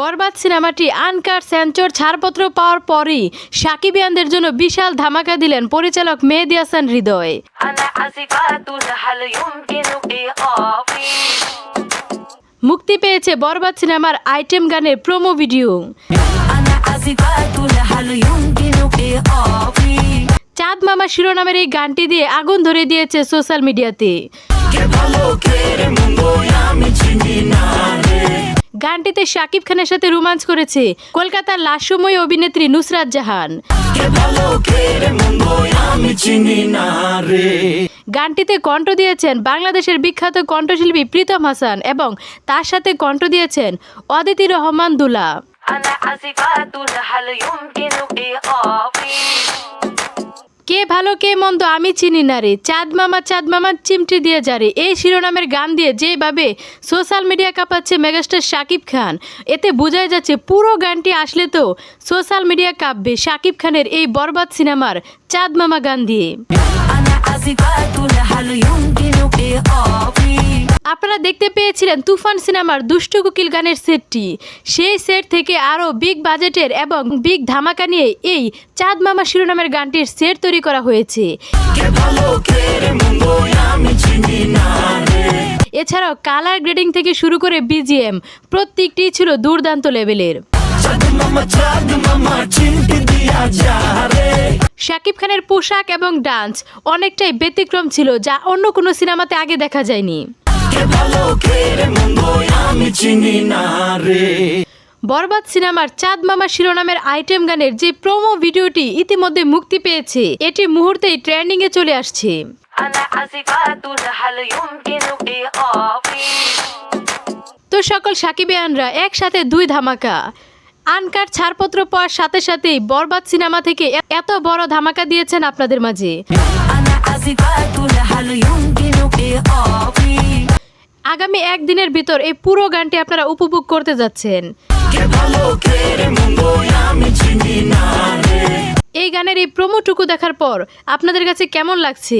বরবাদ সিনেমাটি আনকার সেন্সর ছাড়পত্র পাওয়ার পরই সাকিব ইয়ানদের জন্য বিশাল ধামাকা দিলেন পরিচালক মেহেদি হাসান হৃদয়। মুক্তি পেয়েছে বরবাদ সিনেমার আইটেম গানের প্রোমো ভিডিও। চাঁদ মামা শিরোনামের এই গানটি দিয়ে আগুন ধরে দিয়েছে সোশ্যাল মিডিয়াতে। গানটিতে শাকিব খানের সাথে রোমাঞ্চ করেছে কলকাতার লাস্যময়ী অভিনেত্রী নুসরাত জাহান। গানটিতে কণ্ঠ দিয়েছেন বাংলাদেশের বিখ্যাত কণ্ঠশিল্পী প্রীতম হাসান এবং তার সাথে কণ্ঠ দিয়েছেন অদিতি রহমান দুলা। কে ভালো, কে মন্দ আমি চিনি না রে। চাঁদ মামা চাঁদ মামা চিমটি দিয়ে যারে এই শিরোনামের গান দিয়ে যেভাবে সোশ্যাল মিডিয়া কাঁপাচ্ছে মেগাস্টার শাকিব খান, এতে বোঝাই যাচ্ছে পুরো গানটি আসলে তো সোশ্যাল মিডিয়া কাঁপবে শাকিব খানের এই বরবাদ সিনেমার চাঁদ মামা গান দিয়ে। আপনারা দেখতে পেয়েছিলেন তুফান সিনেমার দুষ্টু কুকিল গানের সেটটি। সেই সেট থেকে আরও বিগ বাজেটের এবং বিগ ধামাকা নিয়ে এই চাঁদ মামা শিরোনামের গানটির সেট তৈরি করা হয়েছে। এছাড়াও কালার গ্রেডিং থেকে শুরু করে বিজিএম, প্রত্যেকটি ছিল দুর্দান্ত লেভেলের। শাকিব খানের পোশাক এবং ডান্স অনেকটাই ব্যতিক্রম ছিল যা অন্য কোন সিনেমাতে আগে দেখা যায়নি। বরবাদ সিনেমার চাঁদ মামা শিরোনামের আইটেম গানের যে প্রোমো ভিডিওটি ইতিমধ্যে মুক্তি পেয়েছে এটি মুহূর্তেই ট্রেন্ডিং এ চলে আসছে। তো সকল সাকিবিয়ানরা একসাথে দুই ধামাকা। আনকার ছাড়পত্র পাওয়ার সাথে সাথেই বরবাদ সিনেমা থেকে এত বড় ধামাকা দিয়েছেন আপনাদের মাঝে। আগামী একদিনের ভিতর এই পুরো গানটি আপনারা উপভোগ করতে যাচ্ছেন। এই গানের এই প্রোমোটুকু দেখার পর আপনাদের কাছে কেমন লাগছে?